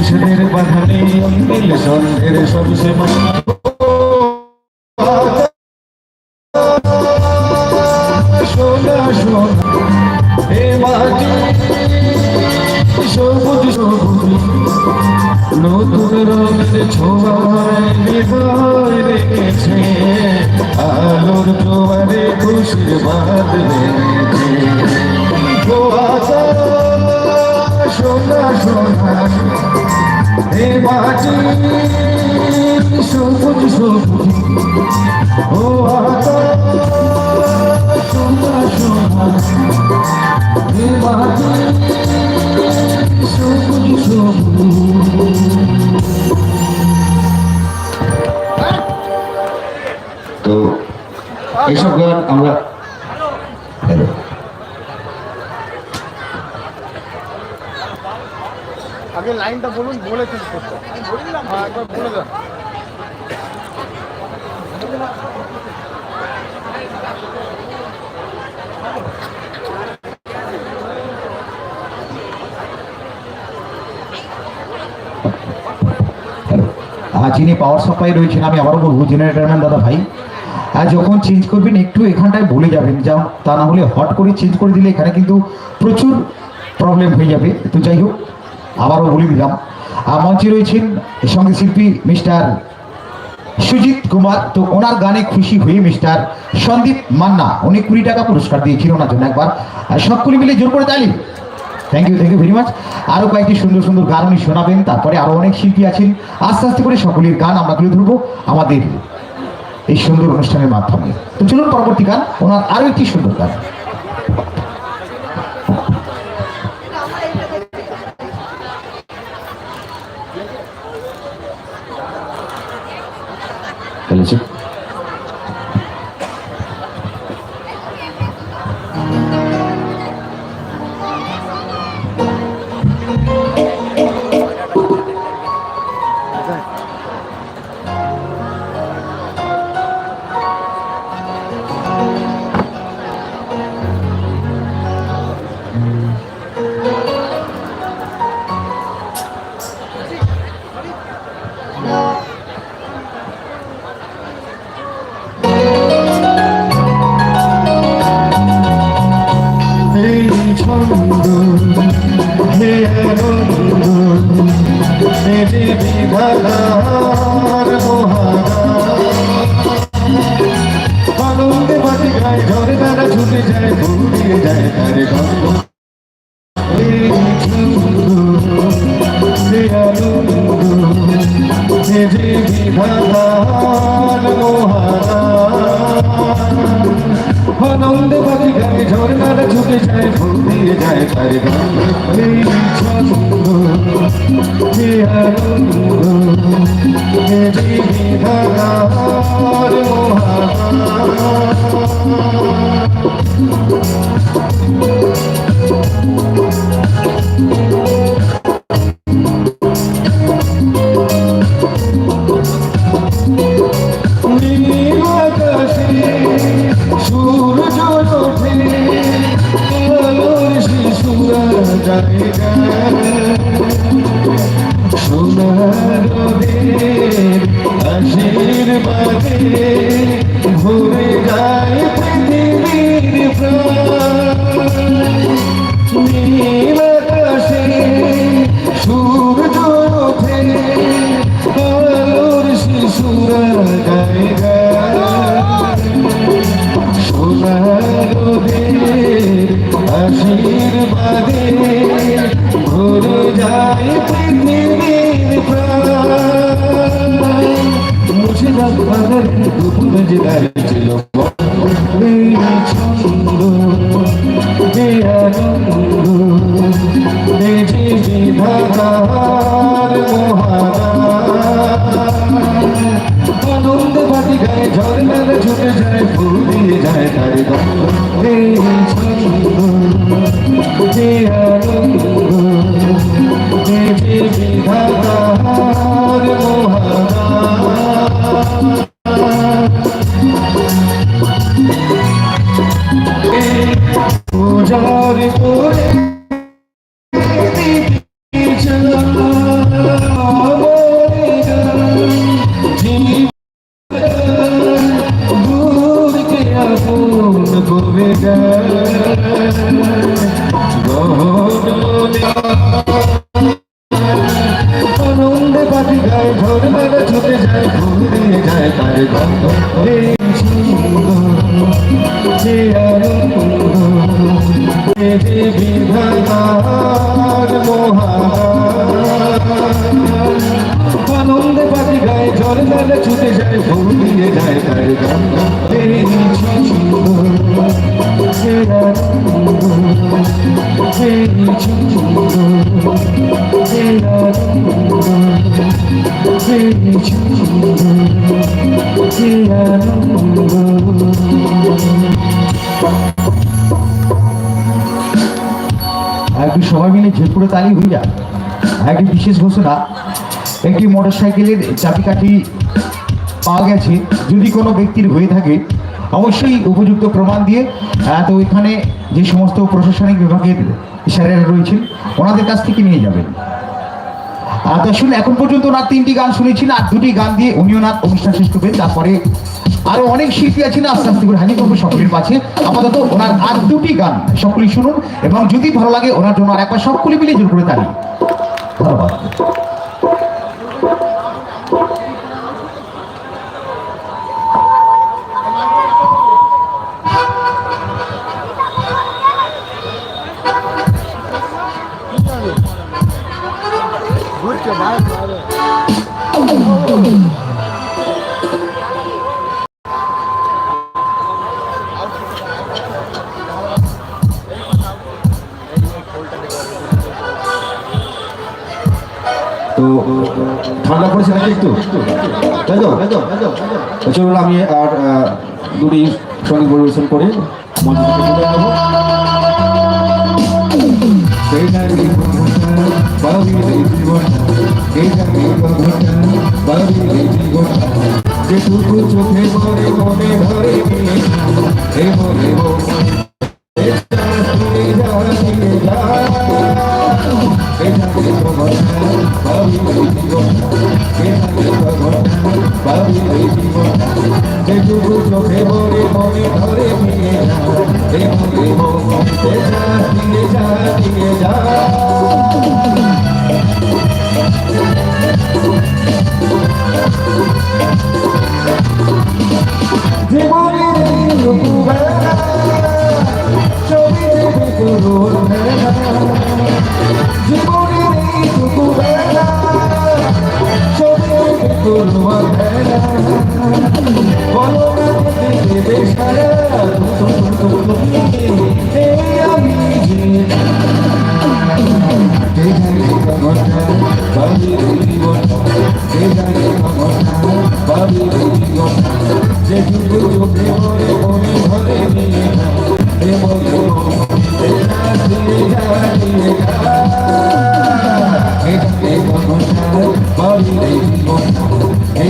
নিষেধের বাধা নেই নীল সন্ধ্যের সবসে সোনা সোনা নতুন রঙের ছোঁয়ায় রেখেছে। আলোর জোয়ারে খুশির বাদ রেখেছে। সোনা সোনা। এ মাটি সবুজ সবুজ। ও আকাশ, লাইনটা বলে চেঞ্জ করতে হ্যাঁ একবার বলে দেন যিনি পাওয়ার সাপ্লাই রয়েছেন, আমি আবারও বলব জেনারেটারম্যান দাদা ভাই, আর যখন চেঞ্জ করবেন, একটু এখানটায় বলে যাবেন, যা তা না হলে হট করে চেঞ্জ করে দিলে এখানে কিন্তু প্রচুর প্রবলেম হয়ে যাবে। তো যাই হোক, আবারও বলে দিলাম মঞ্চে রয়েছেন সঙ্গে শিল্পী মিস্টার সুজিত কুমার। তো ওনার গানে খুশি হয়ে মিস্টার সন্দীপ মান্না, উনি কুড়ি টাকা পুরস্কার দিয়েছিল ওনার জন্য একবার। আর সকলে মিলে জোর করে তালি। Thank you thank you very much আরও কয়েকটি সুন্দর সুন্দর গান উনি শোনাবেন, তারপরে আরও অনেক শিল্পী আছেন। আস্তে আস্তে করে সকলের গান আমরা তুলে ধরবো আমাদের এই সুন্দর অনুষ্ঠানের মাধ্যমে। তো চলুন পরবর্তী গান, ওনার আরও একটি সুন্দর গান। গায়ে ঝরে তারা ছুটে যায় ভুলিয়ে যায়, তার হে আনন্দ বাজি গায়ে ঝর্ণারা ছুটে যায় ফুল যায়, তার গান Oh, জেলায় ছিল এই ছন্দ যে আনন্দ যে বিধাতার আনন্দ বাটি গায়ে ঝর্ণার ছুটে যায় ফুল দিয়ে যায় তার এই ছন্দ যে আনন্দ যে বিধাতার মহারা একটি সবাই মিলে ঝেপুরে তালি যায়। একটি বিশেষ ঘোষণা, একটি মোটরসাইকেলের চাবিকাঠি পাওয়া গেছে। যদি কোনো ব্যক্তির হয়ে থাকে, অবশ্যই উপযুক্ত প্রমাণ দিয়ে তো এখানে যে সমস্ত প্রশাসনিক বিভাগের স্যারেরা রয়েছেন, ওনাদের কাছ থেকে নিয়ে যাবেন। শুনুন এখন পর্যন্ত ওনার তিনটি গান শুনেছি আর দুটি গান দিয়ে উনি ওনার অনুষ্ঠান শেষ করবেন। তারপরে আরও অনেক শিল্পী আছেন, আস্তে আস্তে করে হাজির করব সকলের কাছে। আপাতত ওনার আর দুটি গান সকলেই শুনুন, এবং যদি ভালো লাগে ওনার জন্য আর একবার সকলে মিলে জোর করে তালি। ধন্যবাদ। তো ঠান্ডা পড়েছে নাকি একটু? তাই তো? চলুন আমি আর দুটি সংগীত পরিবেশন করে মঞ্চ যেটুকু চোখে পড়ে, মনে ধরে চোখে মনে মনে ধরে নিয়ে যা দিয়ে যা দিয়ে যা জীবনের এই রূপবেলা ছবি দেবে তোর মেলা তোর মেলা বলো না দেবে সারা আমি যেটুকু চোখে মনে মনে ধরে নিয়ে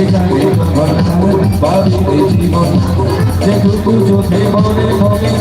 কে জানে কমটা বাবির জীবন যেটুকু চোখে মনে মনে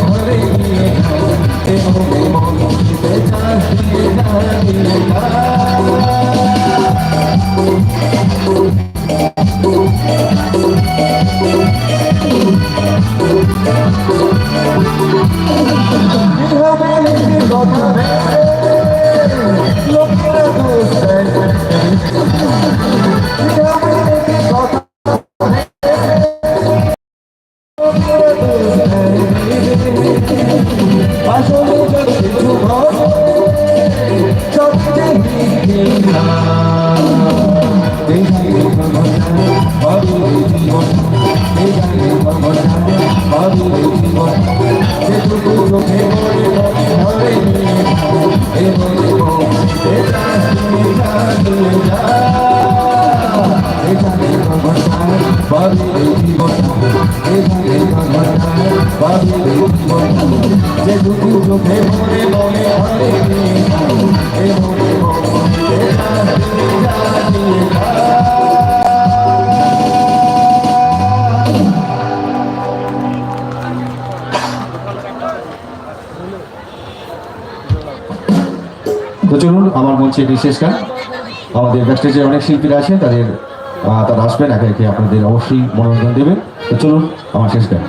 চলুন, আমার মঞ্চে এটি শেষ গান। আমাদের ব্যাকস্টেজে অনেক শিল্পীরা আছে, তাদের তারা আসবেন, একে একে আপনাদের অবশ্যই মনোরঞ্জন দেবেন। তো চলুন, আমার শেষ গান।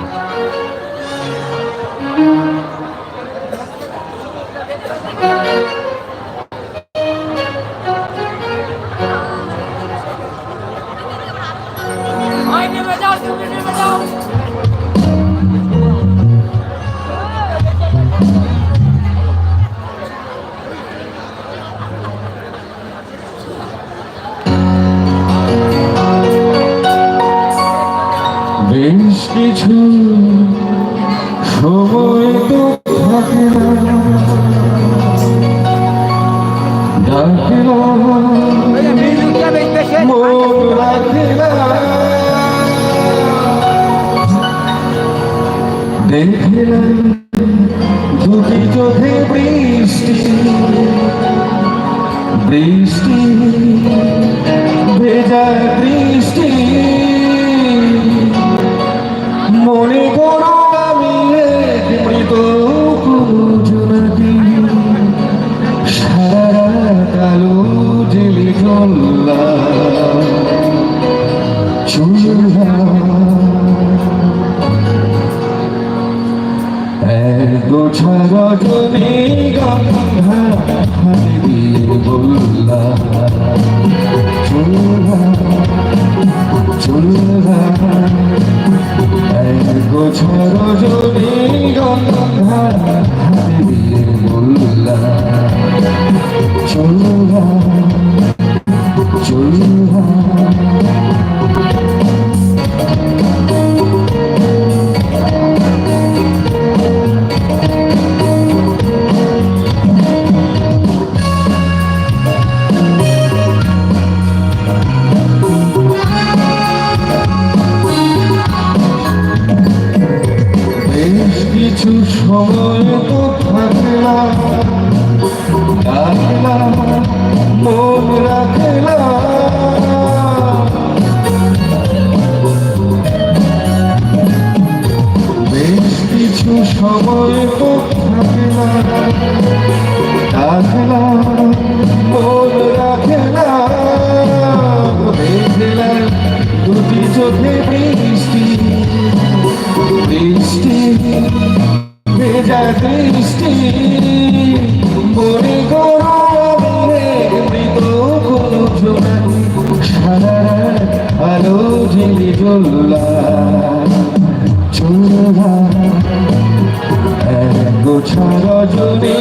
সময় তো থাকলাম ডাকলাম মন রাখলাম। বেশ কিছু সময় তো থাকলাম ডাকলাম মন রাখলাম। দেখলাম দুটি চোখে আলো ঝিলি চুলা এক গোছা রজনী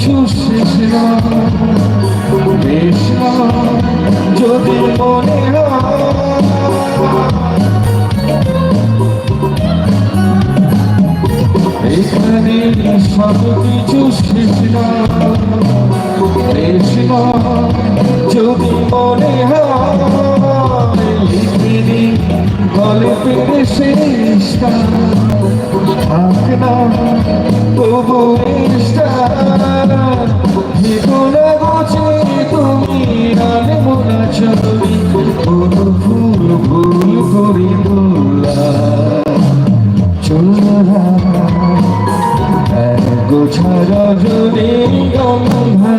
শেষ না যদি মনে এখানে সব কিছু শেষ বেশ না যদি মনে দিন গল্পের শেষটা থাক গোছা রজনী গন্ধা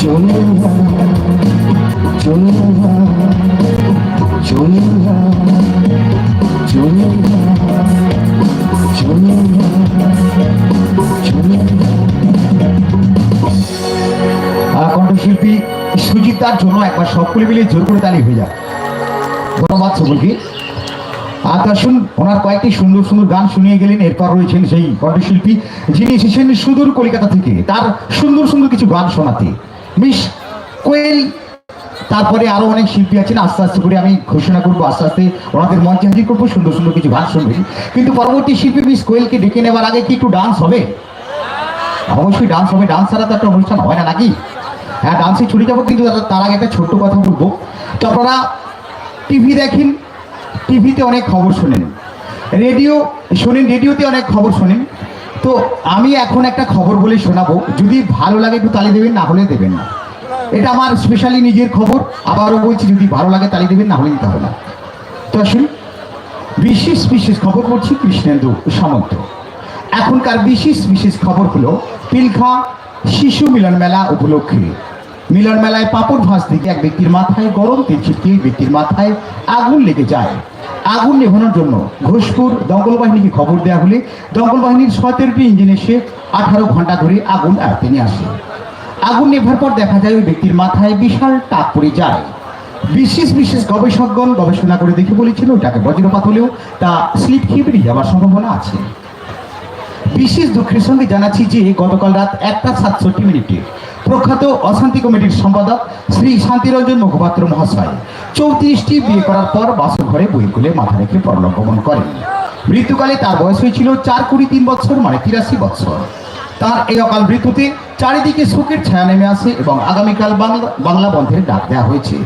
চোরা চোরা চোরা আর কণ্ঠশিল্পী সুজিতার জন্য একবার সকলে মিলে জোর করে তালি হয়ে যাক। ধন্যবাদ সকলকে। তার শুন ওনার কয়েকটি সুন্দর সুন্দর গান শুনিয়ে গেলেন, এরপর রয়েছেন সেই কণ্ঠশিল্পী, যিনি এসেছেন সুদূর কলকাতা থেকে তার সুন্দর সুন্দর কিছু গান শোনাতে। মিস কোয়েল, তারপরে আরও অনেক শিল্পী আছেন, আস্তে আস্তে করে আমি ঘোষণা করব, আস্তে আস্তে ওনাদের মঞ্চে হাজির করব, সুন্দর সুন্দর কিছু গান শুনবেন। কিন্তু পরবর্তী শিল্পী মিস কোয়েলকে ডেকে নেওয়ার আগে কি একটু ডান্স হবে? অবশ্যই ডান্স হবে ডান্স ছাড়া তো একটা অনুষ্ঠান হয় না নাকি? হ্যাঁ ডান্সে ছুটে যাব, কিন্তু তার আগে একটা ছোট্ট কথা বলব। তো আপনারা টিভি দেখেন টিভিতে অনেক খবর শোনেন। রেডিও, শোনেন, রেডিওতে অনেক খবর শোনেন। তো আমি এখন একটা খবর বলে শোনাবো। যদি ভালো লাগে একটু তালি দেবেন, না হলে দেবেন না। এটা আমার স্পেশালি নিজের খবর। আবারও বলছি, যদি ভালো লাগে তালি দেবেন, না হলে দিতে হবে না। তো আসুন, বিশেষ বিশেষ খবর করছি কৃষ্ণেন্দু সামন্ত। এখনকার বিশেষ বিশেষ খবর হলো, পিলখা শিশু মিলন মেলা উপলক্ষে। মিলন মেলায় পাপড় ভাঁজ থেকে এক ব্যক্তির মাথায় গরম তেল ছিটকে ব্যক্তির মাথায় আগুন লেগে যায়। আগুন নেভানোর জন্য ঘোষপুর দঙ্গল বাহিনীকে খবর দেওয়া হলে দঙ্গল বাহিনীর সতেরোটি ইঞ্জিন এসে আঠারো ঘণ্টা ধরে আগুন আয়ত্তে নিয়ে আসে। আগুন নেভার পর দেখা যায় ওই ব্যক্তির মাথায় বিশাল টাক পড়ে যায়। বিশেষ বিশেষ গবেষকগণ গবেষণা করে দেখে বলেছিল ওটাকে বজ্রপাত হলেও তা স্লিপ বেরিয়ে যাওয়ার সম্ভাবনা আছে। বিশেষ দুঃখের সঙ্গে জানাচ্ছি যে গতকাল রাত একটা সাতষট্টি মিনিটে প্রখ্যাত অশান্তি কমিটির সম্পাদক শ্রী শান্তিরঞ্জন মুখপাত্র মহাশয়। চৌত্রিশটি বিয়ে করার পর বাসর ঘরে বই খুলে মাথা রেখে পরলোক গমন করেন। মৃত্যুকালে তার বয়স হয়েছিল চার কুড়ি তিন বছর মানে তিরাশি বছর। তার এই অকাল মৃত্যুতে চারিদিকে শোকের ছায়া নেমে আসে এবং আগামীকাল বাংলা বাংলা বন্ধের ডাক দেওয়া হয়েছে।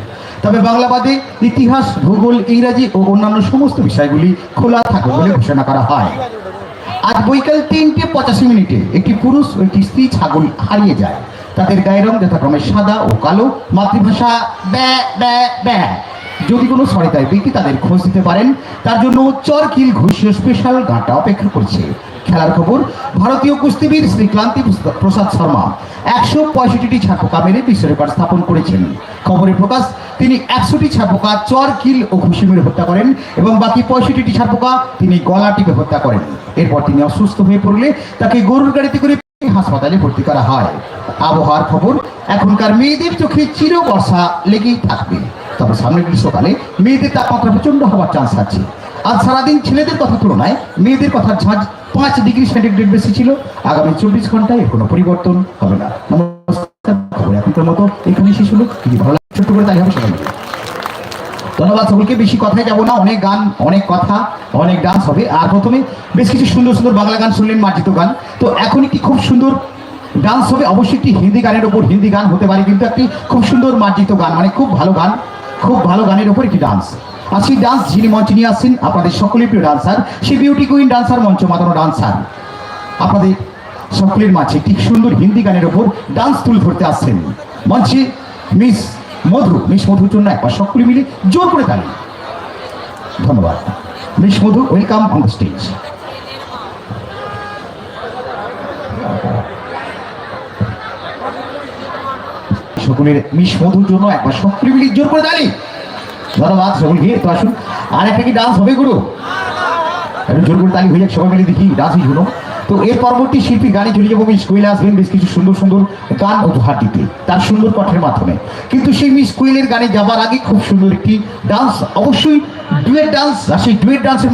তবে বাংলা বাদে ইতিহাস, ভূগোল, ইংরাজি ও অন্যান্য সমস্ত বিষয়গুলি খোলা থাকবে বলে ঘোষণা করা হয়। আজ বৈকাল তিনটে পঁচাশি মিনিটে একটি পুরুষ ও একটি স্ত্রী ছাগল হারিয়ে যায়। তাদের গায়ের রং যথাক্রমে সাদা ও কালো, মাতৃভাষা যদি কোনো সরিতায় ব্যক্তি তাদের খোঁজ দিতে পারেন, তার জন্য চরকিল ঘোষীয় স্পেশাল গানটা অপেক্ষা করছে। খেলার খবর, ভারতীয় কুস্তিবীর শ্রী ক্লান্তি প্রসাদ শর্মা একশো পঁয়ষট্টিটি ছাপোকা মেরে বিশ্ব রেকর্ড স্থাপন করেছেন। খবরের প্রকাশ, তিনি একশোটি ছাপোকা চর কিল ও ঘুষি মেরে হত্যা করেন এবং বাকি পঁয়ষট্টিটি ছাপোকা তিনি গলা টিপে হত্যা করেন। এরপর তিনি অসুস্থ হয়ে পড়লে তাকে গরুর গাড়িতে করে হাসপাতালে ভর্তি করা হয়। আবহাওয়ার খবর, এখনকার মেয়েদের চোখে চির বর্ষা লেগেই থাকবে। তবে সামনের গ্রীষ্মকালে মেয়েদের তাপমাত্রা প্রচণ্ড হওয়ার চান্স আছে। আজ সারাদিন ছেলেদের কথা তুলনায় মেয়েদের কথার ঝাঁজ পাঁচ ডিগ্রি সেন্টিগ্রেড বেশি ছিল। আগামী চব্বিশ ঘন্টায় কোনো পরিবর্তন হবে না। নমস্কার এখনকার মতো এখানে শেষ হলো। ভালো লাগে, ছোট্ট করে তাই হবে। ধন্যবাদ সকলকে, বেশি কথায় যাব না, অনেক গান, অনেক কথা, অনেক ডান্স হবে। আর প্রথমে বেশ কিছু সুন্দর সুন্দর বাংলা গান শুনলেন মার্জিত গান। তো এখন একটি খুব সুন্দর ডান্স হবে? অবশ্যই একটি হিন্দি গানের ওপর হিন্দি গান হতে পারে, কিন্তু একটি খুব সুন্দর মার্জিত গান মানে খুব ভালো গান, খুব ভালো গানের ওপর একটি ডান্স আর সেই ডান্স যিনি মঞ্চে নিয়ে আসছেন, আপনাদের সকলের প্রিয় ডান্সার সেই বিউটি কুইন ডান্সার মঞ্চ, মাতানো ডান্সার আপনাদের সকলের মাঝে একটি সুন্দর হিন্দি গানের ওপর ডান্স তুলে ধরতে আসছেন। মঞ্চে মিস মধু। মিস মধুর জন্য একবার সকলে মিলে জোর করে তালি ধন্যবাদ। Miss Madhu welcome on the stage সকলের মিস মধুর জন্য একবার সকলে মিলে জোর করে তালি ধন্যবাদ সকলকে তো আসুন। আর একটা কি ডান্স হবে, গুরু? একটু জোর করে তালি হয়ে যাক, সবাই মিলে দেখি ডান্সই শুনো তো এর পরবর্তী শিল্পী গানে চলে যাব মিস কুইল আসবেন বেশ কিছু সুন্দর সুন্দর গান উপহার দিতে তার সুন্দর কণ্ঠের মাধ্যমে। কিন্তু সেই মিস কুইলের গানে যাবার আগে খুব সুন্দর একটি ডান্স অবশ্যই ডুয়েট ডান্স আর সেই ডুয়েট ডান্সের